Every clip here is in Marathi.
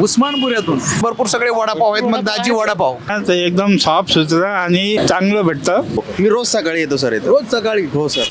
उस्मानपुऱ्यातून भरपूर सगळे वडापाव आहेत मग दाजी वडापाव. ते एकदम साफ सुथरा आणि चांगलं भेटतं. मी रोज सकाळी येतो सर येतो. रोज सकाळी? हो सर.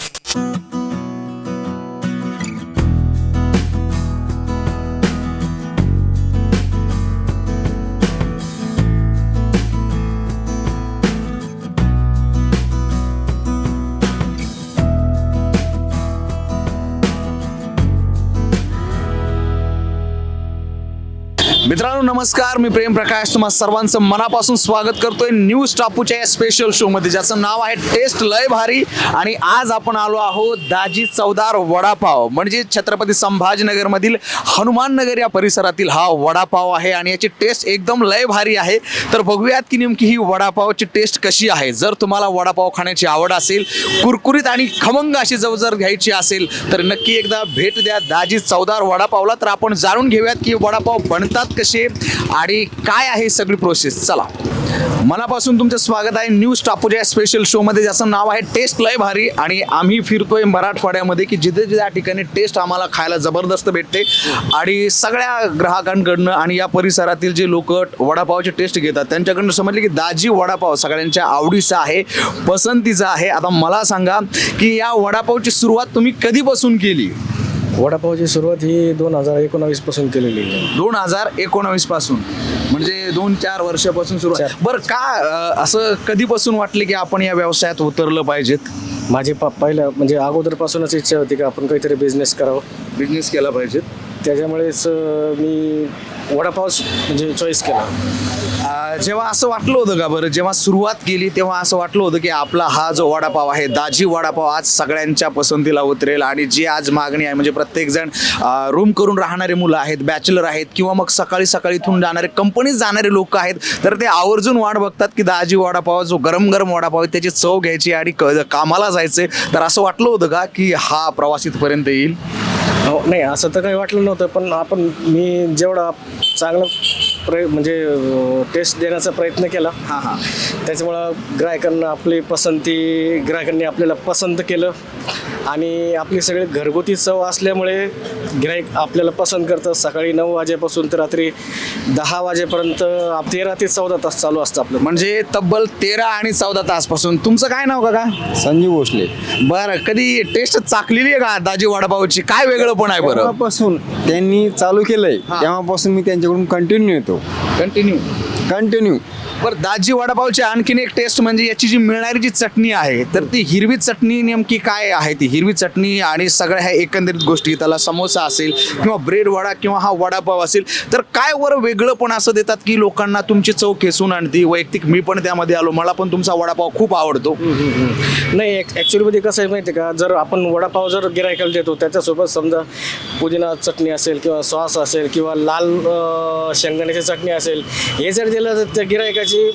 मित्रांनो नमस्कार. मी प्रेम प्रकाश. तुम्हा सर्वांचं मनापासून स्वागत करतोय न्यूज टापूच्या या स्पेशल शो मध्ये ज्याचं नाव आहे टेस्ट लय भारी. आणि आज आपण आलो आहोत दाजी चौदार वडापाव. म्हणजे छत्रपती संभाजीनगर मधील हनुमान नगर या परिसरातील हा वडापाव आहे आणि याची टेस्ट एकदम लय भारी आहे. तर बघूयात की नेमकी ही वडापावची टेस्ट कशी आहे. जर तुम्हाला वडापाव खाण्याची आवड असेल कुरकुरीत आणि खमंग अशी जव जर घ्यायची असेल तर नक्की एकदा भेट द्या दाजी चौदार वडापावला. तर आपण जाणून घेऊयात की वडापाव बनतात कसे आणि काय आहे सगळी प्रोसेस चला. मनापासून तुमचं स्वागत आहे न्यूज टापूच्या या स्पेशल शोमध्ये ज्याचं नाव आहे टेस्ट लय भारी आणि आम्ही फिरतोय मराठवाड्यामध्ये की जिथे जिथे ठिकाणी टेस्ट आम्हाला खायला जबरदस्त भेटते. आणि सगळ्या ग्राहकांकडनं आणि या परिसरातील जे लोक वडापावची टेस्ट घेतात त्यांच्याकडनं समजले की दाजी वडापाव सगळ्यांच्या आवडीचा आहे पसंतीचा आहे. आता मला सांगा की या वडापावची सुरुवात तुम्ही कधीपासून केली? वडापावची सुरुवात ही दोन हजार एकोणावीसपासून केलेली आहे. दोन हजार एकोणावीसपासून. म्हणजे दोन चार वर्षापासून सुरू चार. बरं का अं, असं कधीपासून वाटले की आपण या व्यवसायात उतरलं पाहिजेत? माझी पा पहिल्या म्हणजे अगोदरपासूनच इच्छा होती की आपण काहीतरी बिझनेस करावं. बिझनेस केला पाहिजेत. त्याच्यामुळेच मी वडापाव म्हणजे चॉईस केला. जेव्हा असं वाटलं होतं का बरं? जेव्हा सुरुवात केली तेव्हा असं वाटलं होतं की आपला हा जो वडापाव आहे दाजी वडापाव आज सगळ्यांच्या पसंतीला उतरेल आणि जी आज मागणी आहे म्हणजे प्रत्येकजण रूम करून राहणारे मुलं आहेत बॅचलर आहेत किंवा मग सकाळी सकाळी इथून जाणारे कंपनीत जाणारे लोक आहेत तर ते आवर्जून वाट बघतात की दाजी वडापाव जो गरम गरम वडापाव आहे त्याची चव घ्यायची आणि क- कामाला जायचे तर असं वाटलं होतं का की हा प्रवास इथपर्यंत येईल? हो नाही असं तर काही वाटलं नव्हतं पण आपण मी जेवढा चांगलं प्रय म्हणजे टेस्ट देण्याचा प्रयत्न केला. हां हां. त्याच्यामुळं ग्राहकांना आपली पसंती ग्राहकांनी आपल्याला पसंत केलं. आणि आपली सगळे घरगुती चव असल्यामुळे गिराईक आपल्याला पसंत करतं सकाळी नऊ वाजेपासून तर रात्री दहा वाजेपर्यंत आप- तेरा ते चौदा तास चालू असतं आपलं. म्हणजे तब्बल तेरा आणि चौदा तासपासून. तुमचं काय नाव काका? संजीव भोसले. बरं कधी टेस्ट चाकलेली आहे का दाजी वडापावची? काय वेगळं पण आहे बरं? तेव्हापासून त्यांनी चालू केलंय. तेव्हापासून मी त्यांच्याकडून कंटिन्यू येतो. कंटिन्यू कंटिन्यू बरं दाजी वडापावची आणखीन एक टेस्ट म्हणजे याची जी मिळणारी जी चटणी आहे तर ती हिरवी चटणी नेमकी काय आहे? ती हिरवी चटणी आणि सगळ्या ह्या एकंदरीत गोष्टी त्याला समोसा असेल किंवा ब्रेड वडा किंवा हा वडापाव असेल तर काय वर वेगळं पण असं देतात की लोकांना तुमची चव खेचून आणते? वैयक्तिक मी पण त्यामध्ये आलो मला पण तुमचा वडापाव खूप आवडतो. नाही ॲक्च्युलीमध्ये कसं आहे माहिती आहे का जर आपण वडापाव जर गिरायकाला देतो त्याच्यासोबत समजा पुदिना चटणी असेल किंवा सॉस असेल किंवा लाल अं, शेंगदाण्याची चटणी असेल. हे जर दिलं तर त्या गिरायकाची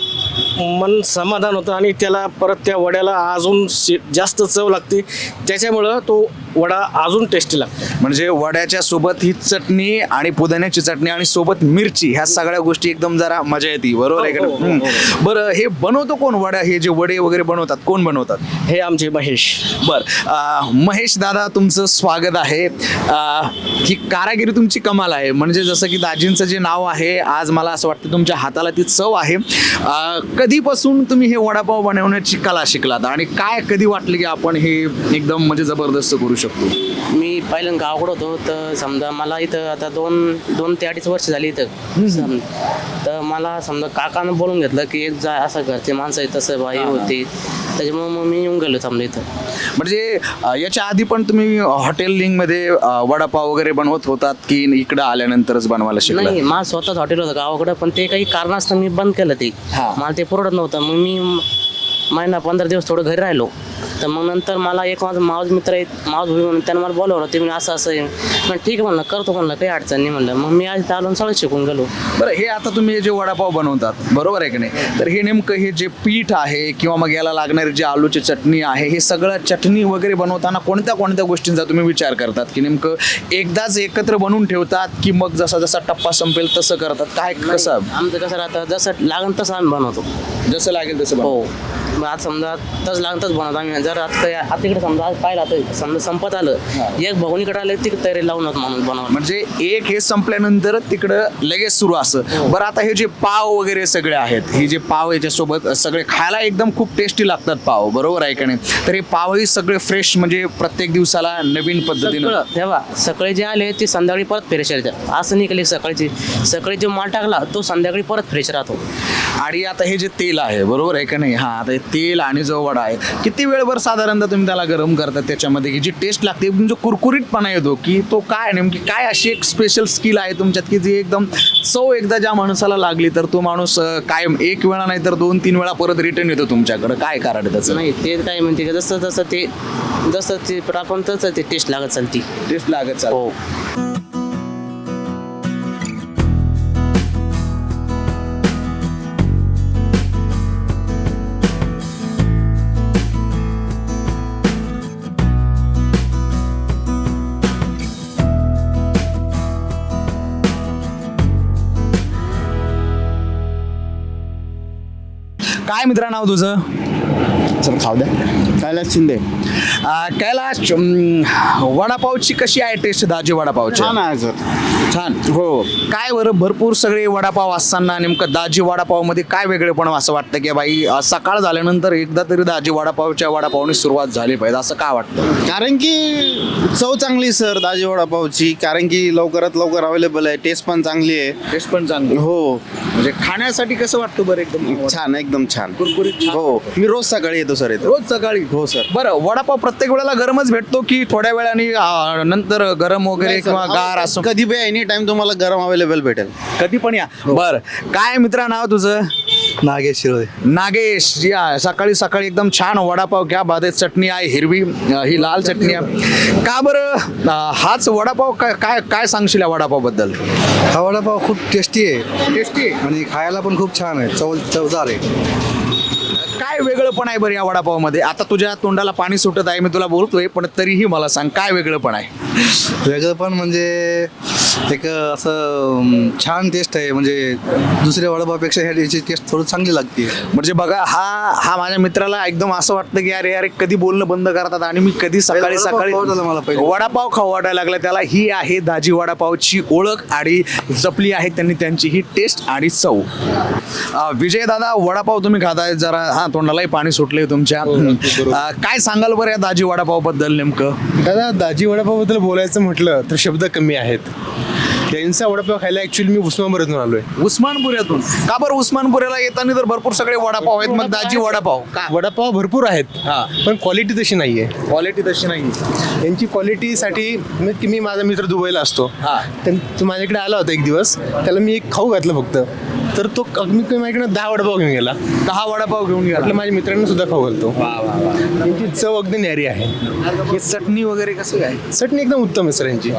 मन समाधान होतं आणि त्याला परत त्या वड्याला अजून जास्त चव लागते. त्याच्यामुळं तो वडा अजून टेस्टी लागतो. म्हणजे वड्याच्या सोबत ही चटणी आणि पुदिन्याची चटणी आणि सोबत मिरची ह्या सगळ्या गोष्टी एकदम जरा मजा येते. बरोबर आहे का? हो, हो, हो. बरं हे बनवतो कोण वड्या हे जे वडे वगैरे बनवतात कोण बनवतात? हे आमचे महेश. बर अं, महेश दादा तुमचं स्वागत आहे. अं, ही कारागिरी तुमची कमाल आहे. म्हणजे जसं की दाजींचं जे नाव आहे आज मला असं वाटतं तुमच्या हाताला ती चव आहे. अं, कधीपासून तुम्ही हे वडापाव बनवण्याची कला शिकलात? आणि काय कधी वाटलं की आपण हे एकदम म्हणजे जबरदस्त करू शकतो? मी पहिल्यांदा गावाकडे होतो तर समजा मला इथं आता दोन दोन ते अडीच वर्ष झाली इथं. सम- तर मला समजा काकानं बोलून घेतलं की एक जा असं घरचे माणसं आहे तसं बाई होती. त्याच्यामुळे मग मी येऊन गेलो समजा इथं. म्हणजे अं, याच्या आधी पण तुम्ही हॉटेल लिंकमध्ये अं, वडापाव वगैरे बनवत होतात की इकडं आल्यानंतरच बनवायला शिकला नाही माझं स्वतःच हॉटेल होतं गावाकडं पण ते काही कारणास्तव मी बंद केलं ते. हा. मला ते पुरवत नव्हतं. मग म- महिना पंधरा दिवस थोडं घरी राहिलो. तर मग नंतर मला एक माझा मावस मित्र आहे मावस भाऊ म्हणून त्यानं मला बोलावलं ते म्हणजे असं असं आहे. पण ठीक आहे म्हणलं करतो म्हणलं काही अडचण नाही म्हणलं. मग मी आज आलो आणि सगळं शिकून गेलो. बरं हे आता तुम्ही हे जे वडापाव बनवतात बरोबर आहे की नाही? तर हे नेमकं हे जे पीठ आहे किंवा मग याला लागणारी जी आलूची चटणी आहे हे सगळं चटणी वगैरे बनवताना कोणत्या कोणत्या गोष्टींचा तुम्ही विचार करतात? की नेमकं एकदाच एकत्र बनवून ठेवतात की मग जसा जसा टप्पा संपेल तसं करतात? काय कसं? आमचं कसं राहतं जसं लागन तसं आम्ही बनवतो. जसं लागेल तसं हो. बनवतात. आज समजा तच लागतच बनवतो आम्ही. जर आता आता इकडे समजा आज पाहिलं आता समजा संपत आलं एक भगवणीकडे आलं तिकडे तयारी लावून माणूस बनवणार म्हणजे एक हे संपल्यानंतर तिकडं लगेच सुरू असं. बरं आता हे जे पाव वगैरे सगळे आहेत हे जे पाव याच्यासोबत सगळे खायला एकदम खूप टेस्टी लागतात पाव. बरोबर आहे का नाही? तर हे पावही सगळे फ्रेश म्हणजे प्रत्येक दिवसाला नवीन पद्धतीनं. तेव्हा सकाळी जे आले ते संध्याकाळी परत फ्रेश येतात. असं निघाले सकाळची. सकाळी जो माल टाकला तो संध्याकाळी परत फ्रेश राहतो. आणि आता हे जे तेल आहे बरोबर आहे का नाही? हा आता हे तेल आणि जो वडा आहे किती वेळभर साधारणतः तुम्ही त्याला गरम करता त्याच्यामध्ये? की जी टेस्ट लागते एकदम जो कुरकुरीतपणा येतो की तो काय नेमकी काय अशी एक स्पेशल स्किल आहे तुमच्यात की जी एकदम चव एकदा ज्या माणसाला लागली तर तो माणूस कायम एक वेळा नाही तर दोन तीन वेळा परत रिटर्न येतो तुमच्याकडे? काय कारण त्याचं? नाही ते काय म्हणते का जसं जसं ते जसं ते आपण तसं ते टेस्ट लागत चालती. टेस्ट लागत चालतं. हो. काय मित्रा नाव तुझं? चल खाऊ द्या. कैलास शिंदे. कैलाश वडापावची कशी आहे टेस्ट दाजी वडापावची? छान आहे सर. छान? हो. काय बरं भरपूर सगळे वडापाव असताना नेमकं दाजी वडापावमध्ये काय वेगळेपण असं वाटतं की बाई सकाळ झाल्यानंतर एकदा तरी दाजी वडापावच्या वडापावने सुरुवात झाली पाहिजे असं का वाटतं? कारण की चव चांगली सर दाजी वडापावची. कारण की लवकरात लवकर अवेलेबल आहे टेस्ट पण चांगली आहे. टेस्ट पण चांगली हो. म्हणजे खाण्यासाठी कसं वाटतं बरं एकदम? छान एकदम छान. कुरकुरीत. हो. मी रोज सकाळी येतो सर रोज सकाळी? हो सर. बरं वडापाव प्रत्येक वेळेला गरमच भेटतो की थोड्या वेळाने नंतर गरम वगैरे किंवा गार असं. कधी बी एनी टाइम तुम्हाला गरम अवेलेबल भेटेल. कधी पण या. बर. काय मित्रा नाव तुझं? नागेश शिरोळे. नागेश या. सकाळी सकाळी एकदम छान वडापाव घ्या. बाधे चटणी आहे हिरवी अं, ही लाल चटणी आहे. का बरं? अं, हाच वडापाव काय काय काय सांगशील या वडापावबद्दल हा वडापाव खूप टेस्टी आहे. टेस्टी आणि खायला पण खूप छान आहे. चव चवदार आहे. काय वेगळं पण आहे बरं या वडापावमध्ये? आता तुझ्या तोंडाला पाणी सुटत आहे मी तुला बोलतोय पण तरीही मला सांग काय वेगळं पण आहे? वेगळं पण म्हणजे एक असं छान टेस्ट आहे. म्हणजे दुसऱ्या वडापावपेक्षा ह्या याची टेस्ट थोडी चांगली लागते. म्हणजे बघा हा हा माझ्या मित्राला एकदम असं वाटतं की अरे अरे कधी बोलणं बंद करतात आणि मी कधी सकाळी सकाळी मला. वडापाव खाऊ वाटायला लागला. त्याला ही आहे दाजी वडापावची ओळख आणि जपली आहे त्यांनी त्यांची ही टेस्ट आणि चव. विजय दादा वडापाव तुम्ही खाताय. जरा हा तोंडालाही पाणी सुटले तुमच्या. अं, काय सांगाल बरं या दाजी वडापावबद्दल नेमकं? दादा दाजी वडापावबद्दल बोलायचं म्हटलं तर शब्द कमी आहेत. त्यांचा वडापाव खायला ऍक्च्युली मी उस्मानाबादमधून आलोय. उस्मानपुऱ्यातून का बरं उस्मानपुऱ्याला येताना तर भरपूर सगळे वडापाव आहेत मग दाजी वडापाव का? वडापाव भरपूर आहेत हा. पण क्वालिटी तशी नाहीये. क्वालिटी तशी नाही यांची क्वालिटीसाठी मी मी माझा मित्र दुबईला असतो. हा. तर तो माझ्याकडे आला होता एक दिवस. त्याला मी एक खाऊ घातलं फक्त. तर तो कमीत कमी माझ्याकडे दहा वडापाव घेऊन गेला. दहा वडापाव घेऊन म्हटलं गेला माझ्या मित्रांना सुद्धा खाऊ घालतो. त्यांची चव अगदी न्यारी आहे. हे चटणी वगैरे कसं काय? चटणी एकदम उत्तम आहे सर यांची.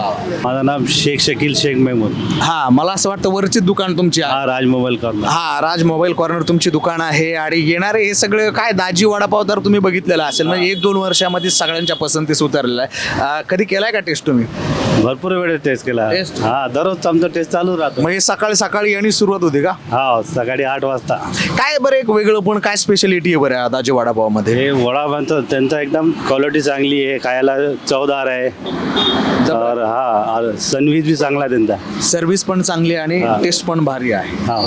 माझं नाव शेख शकील शेख मेहमूद. हा मला असं वाटतं वरची दुकान तुमची आहे. हा राज मोबाईल कॉर्नर हा राज मोबाईल कॉर्नर तुमची दुकान आहे आणि येणारे हे सगळे काय दाजी वडापाव तर तुम्ही बघितलेला असेल. म्हणजे एक दोन वर्षामध्ये सगळ्यांच्या पसंतीस उतरलेला आहे. अं, कधी केलाय का टेस्ट तुम्ही? भरपूर वेळेस टेस्ट केला. Taste? हा दररोज आमचा टेस्ट चालू राहतो. मग हे सकाळी सकाळी येणी सुरुवात होती का? हा सकाळी आठ वाजता. काय बरं एक वेगळं पण काय स्पेशालिटी आहे बरं या दाजी वडापावमध्ये हे वडा त्यांचा एकदम क्वालिटी चांगली आहे खायला चवदार आहे. और हा सनवीज बी चांगला आहे त्यांचा. सर्व्हिस पण चांगली आहे आणि हा. टेस्ट पण भारी आहे. हा.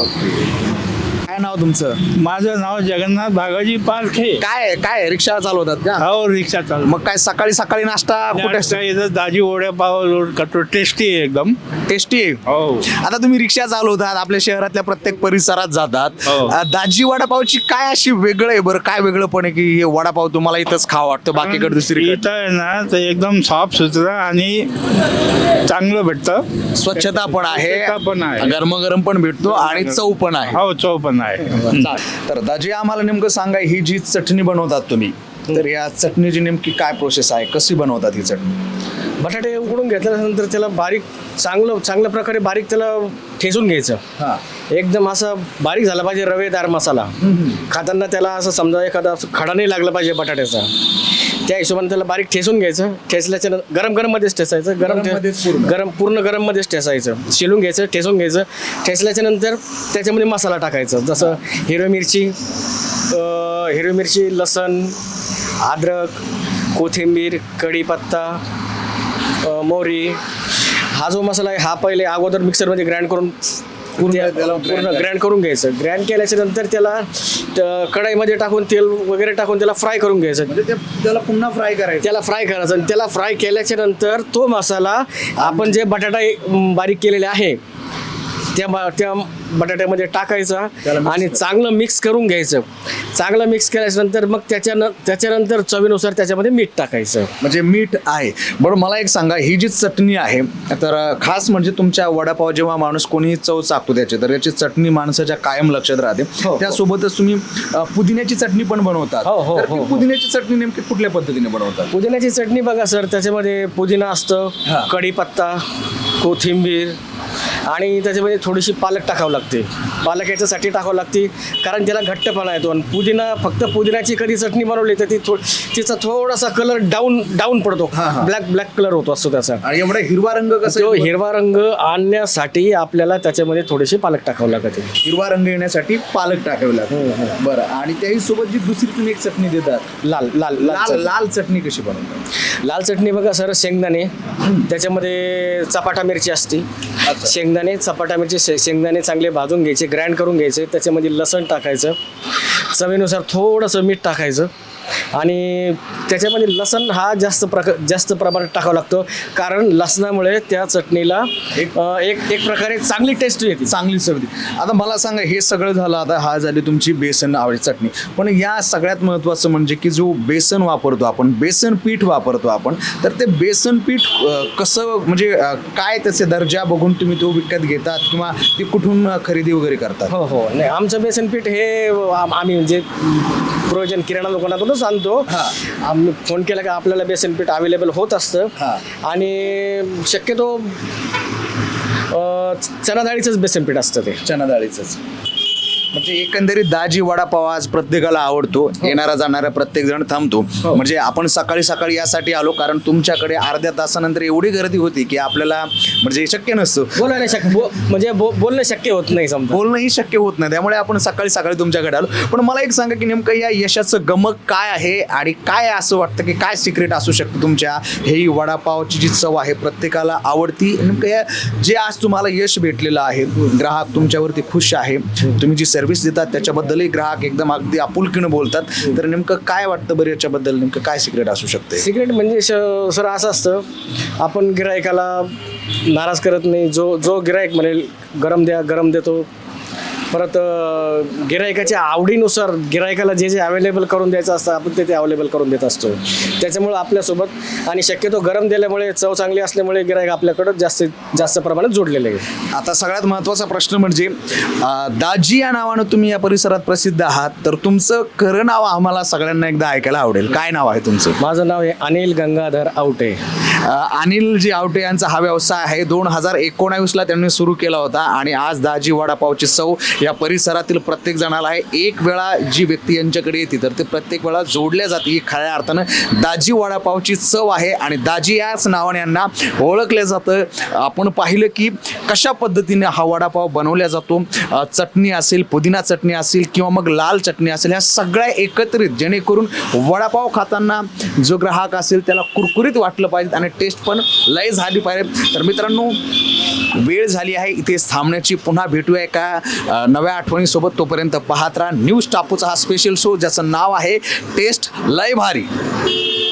काय नाव तुमचं? माझं नाव जगन्नाथ भागाजी पालखे. काय काय रिक्षा चालवतात का? हो रिक्षा चालू मग काय सकाळी सकाळी नाश्ता कुठे इथं दाजी वड्यापाव कटो टेस्टी आहे एकदम. टेस्टी आहे? हो. आता तुम्ही रिक्षा चालवतात आपल्या शहरातल्या प्रत्येक परिसरात जातात. हो. अं, दाजी वडापावची काय अशी वेगळं आहे बरं? काय वेगळं पण आहे की हे वडापाव तुम्हाला इथंच खावं वाटतं बाकीकडे दुसरी इथं आहे ना ते एकदम साफ सुथरा आणि चांगलं भेटतं. स्वच्छता पण आहे. स्वच्छता पण आहे. गरम गरम पण भेटतो आणि चव पण आहे. हो चव पण आहे तर दाजी आम्हाला नेमकं सांगा ही जी चटणी बनवतात तुम्ही तर या चटणीची नेमकी काय प्रोसेस आहे? कशी बनवतात ही चटणी? बटाटे उकडून घेतल्यानंतर त्याला बारीक चांगलं चांगल्या प्रकारे बारीक त्याला ठेचून घ्यायचं. हा. एकदम असं बारीक झाला पाहिजे रवेदार मसाला. खाताना त्याला असं समजा एखादा असं खडा नाही लागला पाहिजे बटाट्याचा. त्या हिशोबाने त्याला बारीक ठेचून घ्यायचं ठेचल्याच्या नंतर गरम गरम मध्येच ठेचायचं गरम. गरम पूर्ण. गरम मध्येच ठेचायचं. शिलून घ्यायचं ठेचून घ्यायचं. ठेचल्याच्या नंतर त्याच्यामध्ये मसाला टाकायचा. जसं हिरवी मिरची हिरवी मिरची लसण अद्रक कोथिंबीर कढीपत्ता मोहरी. हा जो मसाला आहे हा पहिले अगोदर मिक्सरमध्ये ग्राइंड करून पूर्ण ग्राइंड करून घ्यायचं. ग्राइंड केल्याच्यानंतर त्याला कढईमध्ये टाकून तेल वगैरे टाकून त्याला फ्राय करून घ्यायचं. म्हणजे त्याला पुन्हा फ्राय करायचं. त्याला फ्राय करायचं. आणि त्याला फ्राय केल्याच्यानंतर तो मसाला आपण जे बटाटा बारीक केलेले आहे त्या त्या बटाट्यामध्ये टाकायचा आणि चांगलं मिक्स करून घ्यायचं. चांगलं मिक्स केल्याच्यानंतर मग त्याच्यानं त्याच्यानंतर चवीनुसार त्याच्यामध्ये मीठ टाकायचं. म्हणजे मीठ आहे. बरं मला एक सांगा ही जी चटणी आहे तर खास म्हणजे तुमच्या वडापाव जेव्हा माणूस कोणीही चव चाकतो त्याची तर याची चटणी माणसाच्या कायम लक्षात राहते. हो. त्यासोबतच तुम्ही पुदिन्याची चटणी पण बनवतात. हो, हो, हो, हो. पुदिन्याची चटणी नेमकी कुठल्या पद्धतीने बनवतात? पुदिन्याची चटणी बघा सर त्याच्यामध्ये पुदिना असतं हा. कढीपत्ता कोथिंबीर आणि त्याच्यामध्ये थोडीशी पालक टाकावं लागते. पालक याच्यासाठी टाकावं लागते. कारण त्याला घट्टपणा येतो आणि पुदिना फक्त पुदिनाची कधी चटणी बनवली तर ती थो तिचा थोडासा कलर डाऊन डाऊन पडतो. ब्लॅक ब्लॅक कलर होतो असतो त्याचा. आणि एवढा हिरवा रंग कसा तो? हिरवा रंग आणण्यासाठी आपल्याला त्याच्यामध्ये थोडीशी पालक टाकावं लागते हिरवा रंग येण्यासाठी पालक टाकावे लागतात. बरं. आणि त्याही सोबत जी दुसरी तुम्ही एक चटणी देतात. लाल लाल लाल लाल चटणी. लाल चटणी कशी बनवतात? लाल चटणी बघा सर शेंगदाणे. त्याच्यामध्ये चपाटा मिरची असते. शेंगदाणे चपाटा मिरची शे- शेंगदाणे चांगले भाजून घ्यायचे ग्राइंड करून घ्यायचे त्याच्यामध्ये लसण टाकायचं चवीनुसार थोडंसं मीठ टाकायचं आणि त्याच्यामध्ये लसण हा जास्त प्रक जास्त प्रमाणात टाकावं लागतो. कारण लसणामुळे त्या चटणीला एक एक एक प्रकारे चांगली टेस्ट येते. चांगली चव येते. आता मला सांगा हे सगळं झालं आता हा झाली तुमची बेसन आवडी चटणी. पण या सगळ्यात महत्त्वाचं म्हणजे की जो बेसन वापरतो आपण बेसन पीठ वापरतो आपण तर ते बेसन पीठ कसं म्हणजे काय त्याचे दर्जा बघून तुम्ही तो विकत घेतात किंवा ते कुठून खरेदी वगैरे करतात? हो हो. नाही आमचं बेसन पीठ हे आम- आम्ही म्हणजे प्रयोजन किराणा दुकानातूनच आणतो. हा. आम्ही फोन केला का आपल्याला बेसन पीठ अवेलेबल होत असतं. आणि शक्यतो अं, चणा डाळीचंच बेसन पीठ असतं ते. चना डाळीचंच म्हणजे एकंदरीत दाजी वडापाव आज प्रत्येकाला आवडतो. येणारा जाणारा प्रत्येक जण थांबतो म्हणजे आपण सकाळी सकाळी यासाठी आलो कारण तुमच्याकडे अर्ध्या तासानंतर एवढी गर्दी होती की आपल्याला म्हणजे शक्य नसतं. बोलायला शक्य म्हणजे बोलणं शक्य होत नाही समजा. बोलणंही शक्य होत नाही. त्यामुळे आपण सकाळी सकाळी तुमच्याकडे आलो. पण मला एक सांगा की नेमकं या यशाचं गमक काय आहे आणि काय असं वाटतं की काय सिक्रेट असू शकतं तुमच्या? हे वडापावची जी चव आहे प्रत्येकाला आवडती. नेमकं या जे आज तुम्हाला यश भेटलेलं आहे ग्राहक तुमच्यावरती खुश आहे. तुम्ही जी सर्व्हिस देतात त्याच्याबद्दलही ग्राहक एकदम अगदी आपुलकीनं बोलतात. तर नेमकं काय वाटतं बरं याच्याबद्दल? नेमकं काय सिक्रेट असू शकते? सिक्रेट म्हणजे सर असं असतं आपण गिरायकाला नाराज करत नाही. जो जो गिरायक म्हणेल गरम द्या गरम देतो. परत गिरायकाच्या आवडीनुसार गिरायकाला जे जे अवेलेबल करून द्यायचं असतं आपण ते ते अवेलेबल करून देत असतो त्याच्यामुळं आपल्यासोबत आणि शक्यतो गरम दिल्यामुळे चव चांगली असल्यामुळे गिरायक आपल्याकडं जास्तीत जास्त प्रमाणात जोडलेले आहे आता सगळ्यात महत्त्वाचा प्रश्न म्हणजे दाजी या नावानं तुम्ही या परिसरात प्रसिद्ध आहात तर तुमचं खरं नाव आम्हाला सगळ्यांना एकदा ऐकायला आवडेल. काय नाव आहे तुमचं? माझं नाव आहे अनिल गंगाधर आवटे. अनिल जी आवटे यांचा हा व्यवसाय आहे. दोन हजार एकोणावीसला त्यांनी सुरू केला होता आणि आज दाजी वडापावची चव या परिसरातील प्रत्येक जणाला आहे एक वेळा जी व्यक्ती यांच्याकडे येते तर ते प्रत्येक वेळा जोडल्या जाते ही खऱ्या अर्थानं दाजी वडापावची चव आहे आणि दाजी याच नावाने यांना ओळखलं जातं. आपण पाहिलं की कशा पद्धतीने हा वडापाव बनवला जातो? चटणी असेल पुदिना चटणी असेल किंवा मग लाल चटणी असेल ह्या सगळ्या एकत्रित जेणेकरून वडापाव खाताना जो ग्राहक असेल त्याला कुरकुरीत वाटलं पाहिजे आणि टेस्ट पण लय झाली पाहिजे. तर मित्रांनो वेळ झाली आहे. इथे थांबण्याची पुन्हा भेटूया एका नव्या आठवणीसोबत तोपर्यंत पाहत राहा. न्यूज टापूचा हा स्पेशल शो ज्याचं नाव आहे टेस्ट लय भारी.